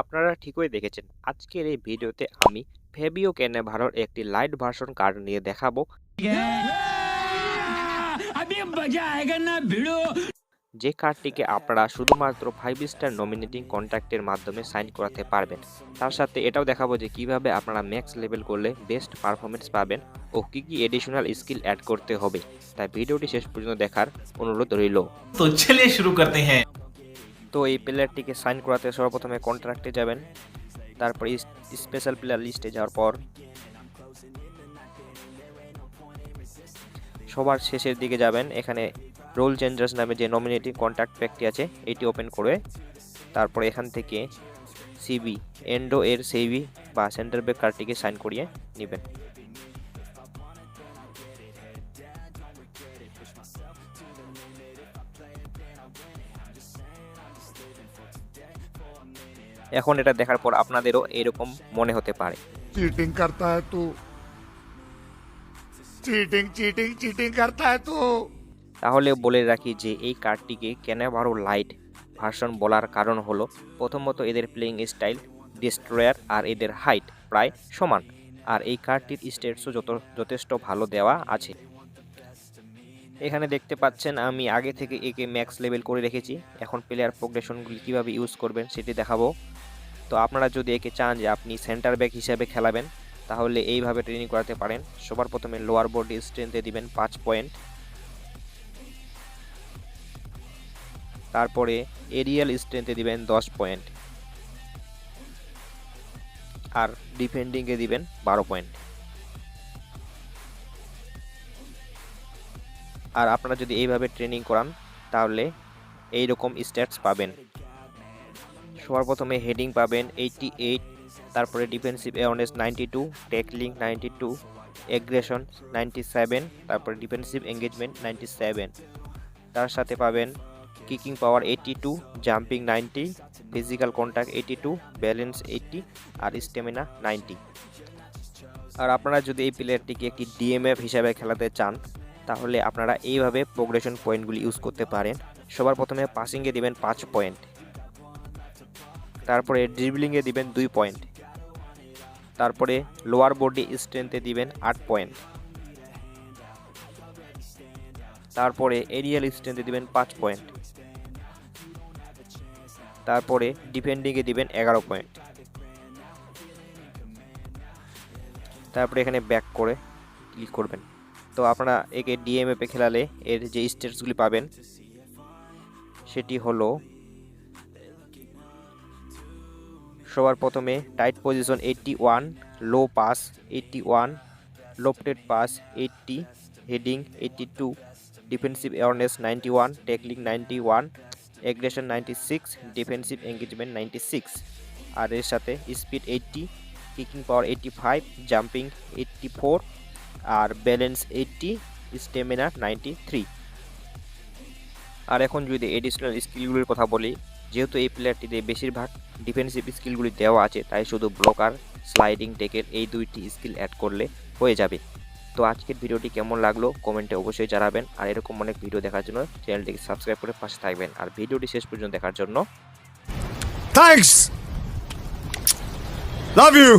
আপনারা ঠিকই দেখেছেন। আজকের এই ভিডিওতে আমি ফেবিও ক্যানেভারোর একটি লাইট ভার্সন কার্ড নিয়ে দেখাবো। যে কার্ডটিকে আপনারা শুধুমাত্র ফাইভ স্টার নমিনেটিং কন্ট্যাক্টের মাধ্যমে সাইন করাতে পারবেন। তার সাথে এটাও দেখাবো যে কীভাবে আপনারা ম্যাক্স লেভেল করলে বেস্ট পারফরমেন্স পাবেন ও কী কী এডিশনাল স্কিল অ্যাড করতে হবে। তাই ভিডিওটি শেষ পর্যন্ত দেখার অনুরোধ রইল। তো চলিয়ে শুরু করতে হ্যাঁ তো এই প্লেয়ারটিকে সাইন করাতে সর্বপ্রথমে কন্ট্রাক্টে যাবেন। তারপর স্পেশাল প্লেয়ার লিস্টে যাওয়ার পর সবার শেষের দিকে যাবেন। এখানে রোল চেঞ্জার্স নামে যে নমিনেটিং কন্ট্রাক্ট প্যাকটি আছে, এটি ওপেন করে তারপর এখান থেকে সিবি এন্ডো এর সিবি বা সেন্টার ব্যাক কার্ডটিকে সাইন করিয়ে নেবেন। এখন এটা দেখার পর আপনাদেরও এরকম মনে হতে পারে। চিটিং করতা হ্যায় তো। চিটিং চিটিং চিটিং করতা তো। তাহলে বলে রাখি যে এই কার্ডটিকে ক্যানাভারো লাইট ভার্সন বলার কারণ হলো প্রথমত এদের প্লেইং স্টাইল ডিস্ট্রয়ার আর এদের হাইট প্রায় সমান। আর এই কার্ডটির স্টেটসও যত যথেষ্ট ভালো দেওয়া আছে। এখানে দেখতে পাচ্ছেন আমি আগে থেকে একে ম্যাক্স লেভেল করে রেখেছি। এখন প্লেয়ার প্রোগ্রেশনগুলি কীভাবে ইউজ করবেন সেটি দেখাবো। তো আপনারা যদি একে চান যে আপনি সেন্টার ব্যাক হিসাবে খেলাবেন, তাহলে এইভাবে ট্রেনিং করাতে পারেন। সবার প্রথমে লোয়ার বডি স্ট্রেংথে দিবেন পাঁচ পয়েন্ট তারপরে এরিয়াল স্ট্রেংথে দিবেন দশ পয়েন্ট আর ডিফেন্ডিংয়ে দিবেন বারো পয়েন্ট আর আপনারা যদি এইভাবে ট্রেনিং করান, তাহলে এই রকম স্ট্যাটস পাবেন। সবার প্রথমে হেডিং পাবেন এইটটি এইট তারপরে defensive awareness ninety two tackling ninety two aggression ninety seven তারপরে ডিফেন্সিভ এঙ্গেজমেন্ট নাইনটি সেভেন তার সাথে পাবেন kicking power eighty two jumping ninety physical contact eighty two balance eighty আর স্টেমিনা নাইনটি আর আপনারা যদি এই প্লেয়ারটিকে একটি ডিএমএফ হিসাবে খেলাতে চান, তাহলে আপনারা এইভাবে প্রোগ্রেশন পয়েন্টগুলি ইউজ করতে পারেন। সবার প্রথমে পাসিংয়ে দিবেন পাঁচ পয়েন্ট তারপরে ড্রিবলিংয়ে দিবেন দুই পয়েন্ট তারপরে লোয়ার বডি স্ট্রেংথে দিবেন আট পয়েন্ট তারপরে এরিয়াল স্ট্রেংথে দিবেন পাঁচ পয়েন্ট তারপরে ডিফেন্ডিংয়ে দিবেন এগারো পয়েন্ট তারপরে এখানে ব্যাক করে ক্লিক করবেন। তো আপনারা একে ডিএমএপে খেলালে এর যে স্টেটসগুলি পাবেন, সেটি হলো সবার প্রথমে tight position eighty one low pass eighty one lofted pass eighty heading eighty two defensive awareness ninety one tackling ninety one aggression ninety six defensive engagement ninety six আর এর সাথে speed eighty kicking power eighty five jumping eighty four আর balance eighty stamina ninety three আর এখন যদি additional স্কিলগুলির কথা বলি যেহেতু এই প্লেয়ারটিতে বেশিরভাগ defensive স্কিলগুলি দেওয়া আছে, তাই শুধু ব্লকার স্লাইডিং টেকের এই দুইটি স্কিল অ্যাড করলে হয়ে যাবে। তো আজকের ভিডিওটি কেমন লাগল কমেন্টে অবশ্যই জানাবেন, আর এরকম অনেক ভিডিও দেখার জন্য চ্যানেলটিকে সাবস্ক্রাইব করে পাশে থাকবেন। আর ভিডিওটি শেষ পর্যন্ত দেখার জন্য থ্যাংকস লাভ ইউ